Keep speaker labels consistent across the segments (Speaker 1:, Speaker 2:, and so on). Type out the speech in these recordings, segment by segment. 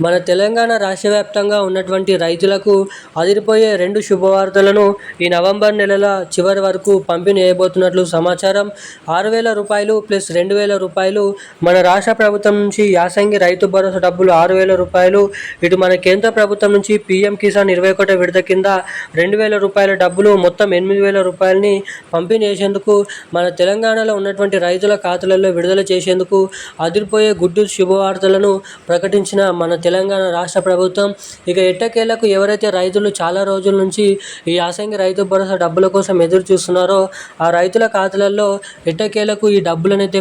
Speaker 1: మన తెలంగాణ రాష్ట్ర వ్యాప్తంగా ఉన్నటువంటి రైతులకు అదిరిపోయే రెండు శుభవార్తలను ఈ నవంబర్ నెలల చివరి వరకు పంపిణీ చేయబోతున్నట్లు సమాచారం. ఆరు వేల రూపాయలు ప్లస్ రెండు వేల రూపాయలు మన రాష్ట్ర ప్రభుత్వం నుంచి యాసంగి రైతు భరోసా డబ్బులు ఆరు వేల రూపాయలు. ఇటు మన కేంద్ర ప్రభుత్వం నుంచి పీఎం కిసాన్ ఇరవై ఒకటి విడత కింద రెండు వేల రూపాయల డబ్బులు మొత్తం ఎనిమిది వేల రూపాయలని పంపిణీ చేసేందుకు మన తెలంగాణలో ఉన్నటువంటి రైతుల ఖాతాలలో విడుదల చేసేందుకు అదిరిపోయే గుడ్డు శుభవార్తలను ప్రకటించిన మన తెలంగాణ రాష్ట్ర ప్రభుత్వం ఇక ఎట్టకేలకు ఎవరైతే రైతులు చాలా రోజుల నుంచి ఈ యాసంగి రైతు భరోసా డబ్బుల కోసం ఎదురు చూస్తున్నారో ఆ రైతుల ఖాతాలలో ఎట్టకేలకు ఈ డబ్బులను అయితే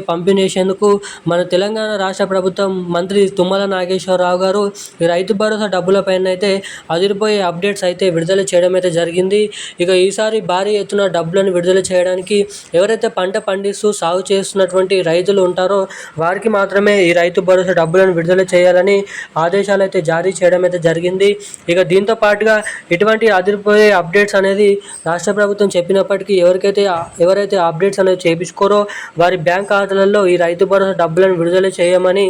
Speaker 1: మన తెలంగాణ రాష్ట్ర ప్రభుత్వం మంత్రి తుమ్మల నాగేశ్వరరావు గారు ఈ రైతు భరోసా డబ్బులపైన అయితే అదిరిపోయే అప్డేట్స్ అయితే విడుదల చేయడం అయితే జరిగింది. ఇక ఈసారి భారీ ఎత్తున డబ్బులను విడుదల చేయడానికి ఎవరైతే పంట పండిస్తూ సాగు చేస్తున్నటువంటి రైతులు ఉంటారో వారికి మాత్రమే ఈ రైతు భరోసా డబ్బులను విడుదల చేయాలని ఆదేశాలు అయితే జారీ చేయడం అయితే జరిగింది. ఇక దీంతో పాటుగా ఇటువంటి అదిరిపోయే అప్డేట్స్ అనేది రాష్ట్ర ప్రభుత్వం చెప్పినప్పటికీ ఎవరికైతే ఎవరైతే అప్డేట్స్ అనేది చేయించుకోరో వారి బ్యాంక్ ఖాతాలలో ఈ రైతు భరోసా డబ్బులను విడుదల చేయమని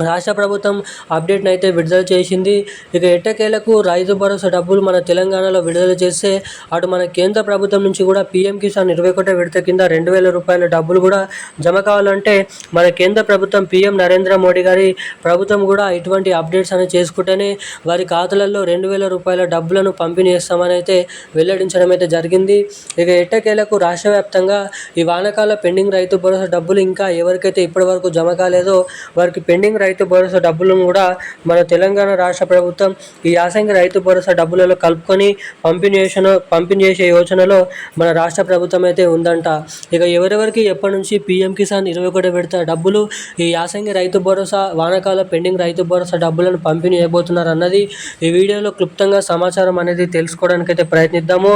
Speaker 1: రాష్ట్ర ప్రభుత్వం అప్డేట్ని అయితే విడుదల చేసింది. ఇక ఎట్టకేలకు రైతు భరోసా డబ్బులు మన తెలంగాణలో విడుదల చేస్తే అటు మన కేంద్ర ప్రభుత్వం నుంచి కూడా పీఎం కిసాన్ ఇరవై ఒకటో విడత కింద రెండు వేల రూపాయల డబ్బులు కూడా జమ కావాలంటే మన కేంద్ర ప్రభుత్వం పీఎం నరేంద్ర మోడీ గారి ప్రభుత్వం కూడా ఇటువంటి అప్డేట్స్ అనేది చేసుకుంటేనే వారి ఖాతాలలో రెండు వేల రూపాయల డబ్బులను పంపిణీ చేస్తామని అయితే వెల్లడించడం అయితే జరిగింది. ఇక ఎట్టకేలకు రాష్ట్ర వ్యాప్తంగా ఈ వానకాల పెండింగ్ రైతు భరోసా డబ్బులు ఇంకా ఎవరికైతే ఇప్పటివరకు జమ కాలేదో వారికి పెండింగ్ రైతు భరోసా డబ్బులను కూడా మన తెలంగాణ రాష్ట్ర ప్రభుత్వం ఈ యాసంగి రైతు భరోసా డబ్బులలో కలుపుకొని పంపిణీ చేసిన పంపిణీ చేసే యోచనలో మన రాష్ట్ర ప్రభుత్వం అయితే ఉందంట. ఇక ఎవరెవరికి ఎప్పటి నుంచి పీఎం కిసాన్ ఇరవై ఒకటి విడత డబ్బులు ఈ యాసంగి రైతు భరోసా వానకాల పెండింగ్ రైతు భరోసా డబ్బులను పంపిణీ చేయబోతున్నారు అన్నది ఈ వీడియోలో క్లుప్తంగా సమాచారం అనేది తెలుసుకోవడానికి అయితే ప్రయత్నిద్దాము.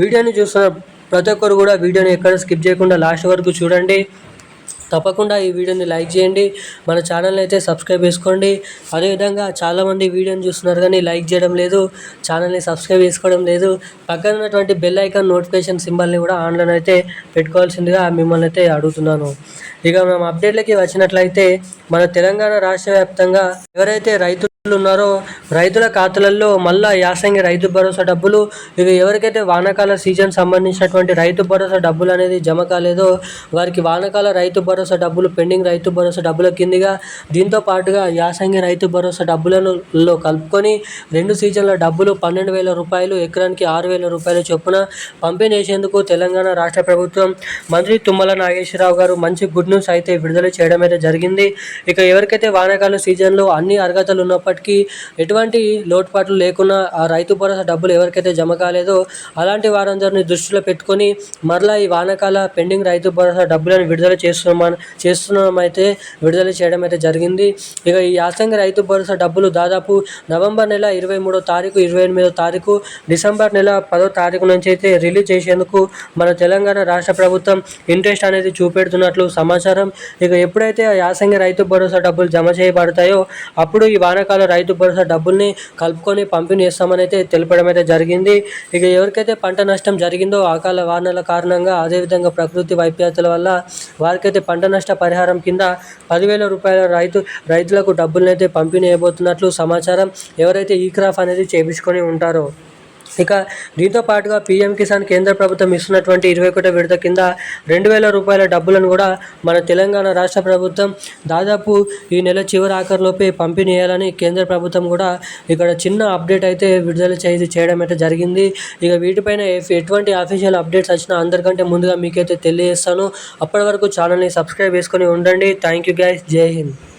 Speaker 1: వీడియోని చూస్తున్న ప్రతి ఒక్కరు కూడా వీడియోని ఎక్కడ స్కిప్ చేయకుండా లాస్ట్ వరకు చూడండి. తప్పకుండా ఈ వీడియోని లైక్ చేయండి. మన ఛానల్ని అయితే సబ్స్క్రైబ్ చేసుకోండి. అదేవిధంగా చాలామంది వీడియోని చూస్తున్నారు కానీ లైక్ చేయడం లేదు ఛానల్ని సబ్స్క్రైబ్ చేసుకోవడం లేదు. పక్కన ఉన్నటువంటి బెల్ ఐకాన్ నోటిఫికేషన్ సింబల్ని కూడా ఆన్లైన్ అయితే పెట్టుకోవాల్సిందిగా మిమ్మల్ని అయితే అడుగుతున్నాను. ఇక మనం అప్డేట్లకి వచ్చినట్లయితే మన తెలంగాణ రాష్ట్ర వ్యాప్తంగా ఎవరైతే రైతులు ఉన్నారో రైతుల ఖాతాలలో మళ్ళా యాసంగి రైతు భరోసా డబ్బులు ఇవి ఎవరికైతే వానకాల సీజన్ సంబంధించినటువంటి రైతు భరోసా డబ్బులు అనేది జమ కాలేదో వారికి వానకాల రైతు భరోసా డబ్బులు పెండింగ్ రైతు భరోసా డబ్బుల కిందిగా. దీంతో పాటుగా యాసంగి రైతు భరోసా డబ్బులలో కలుపుకొని రెండు సీజన్ల డబ్బులు పన్నెండు వేల రూపాయలు ఎకరానికి ఆరు వేల రూపాయలు చొప్పున పంపిణీ చేసేందుకు తెలంగాణ రాష్ట్ర ప్రభుత్వం మంత్రి తుమ్మల నాగేశ్వరరావు గారు మంచి గుడ్ న్యూస్ అయితే విడుదల చేయడం అయితే జరిగింది. ఇక ఎవరికైతే వానాకాల సీజన్లో అన్ని అర్హతలు ఉన్నప్పటికీ ఎటువంటి లోటుపాట్లు లేకుండా ఆ రైతు భరోసా డబ్బులు ఎవరికైతే జమ కాలేదో అలాంటి వారందరినీ దృష్టిలో పెట్టుకొని మరలా ఈ వానకాల పెండింగ్ రైతు భరోసా డబ్బులను విడుదల చేస్తున్నామని చేస్తున్నామైతే విడుదల చేయడం అయితే జరిగింది. ఇక ఈ యాసంగి రైతు భరోసా డబ్బులు దాదాపు నవంబర్ నెల ఇరవై మూడో తారీఖు ఇరవై ఎనిమిదో తారీఖు డిసెంబర్ నెల పదో తారీఖు నుంచి అయితే రిలీజ్ చేసేందుకు మన తెలంగాణ రాష్ట్ర ప్రభుత్వం ఇంట్రెస్ట్ అనేది చూపెడుతున్నట్లు సమాచారం. ఇక ఎప్పుడైతే ఆ యాసంగి రైతు భరోసా డబ్బులు జమ చేయబడతాయో అప్పుడు ఈ వానకాల రైతు భరోసా డబ్బుల్ని కలుపుకొని పంపిణీ చేస్తామని అయితే తెలపడం అయితే జరిగింది. ఇక ఎవరికైతే పంట నష్టం జరిగిందో అకాల వానల కారణంగా అదేవిధంగా ప్రకృతి వైపరీత్యాల వల్ల వారికైతే పంట నష్ట పరిహారం కింద పదివేల రూపాయల రైతు రైతులకు డబ్బులనైతే పంపిణీ అయిపోతున్నట్లు సమాచారం ఎవరైతే ఈ క్రాఫ్ అనేది చేపించుకొని ఉంటారో. ఇక దీంతో పాటుగా పీఎం కిసాన్ కేంద్ర ప్రభుత్వం ఇస్తున్నటువంటి ఇరవై ఒకటో విడత కింద రెండు వేల రూపాయల డబ్బులను కూడా మన తెలంగాణ రాష్ట్ర ప్రభుత్వం దాదాపు ఈ నెల చివరి ఆఖరిలోపే పంపిణీ చేయాలని కేంద్ర ప్రభుత్వం కూడా ఇక్కడ చిన్న అప్డేట్ అయితే విడుదల చేసి చేయడం అయితే జరిగింది. ఇక వీటిపైన ఎటువంటి అఫీషియల్ అప్డేట్స్ వచ్చినా అందరికంటే ముందుగా మీకైతే తెలియజేస్తాను. అప్పటి వరకు ఛానల్ని సబ్స్క్రైబ్ చేసుకొని ఉండండి. థ్యాంక్ యూ గైస్ జై హింద్.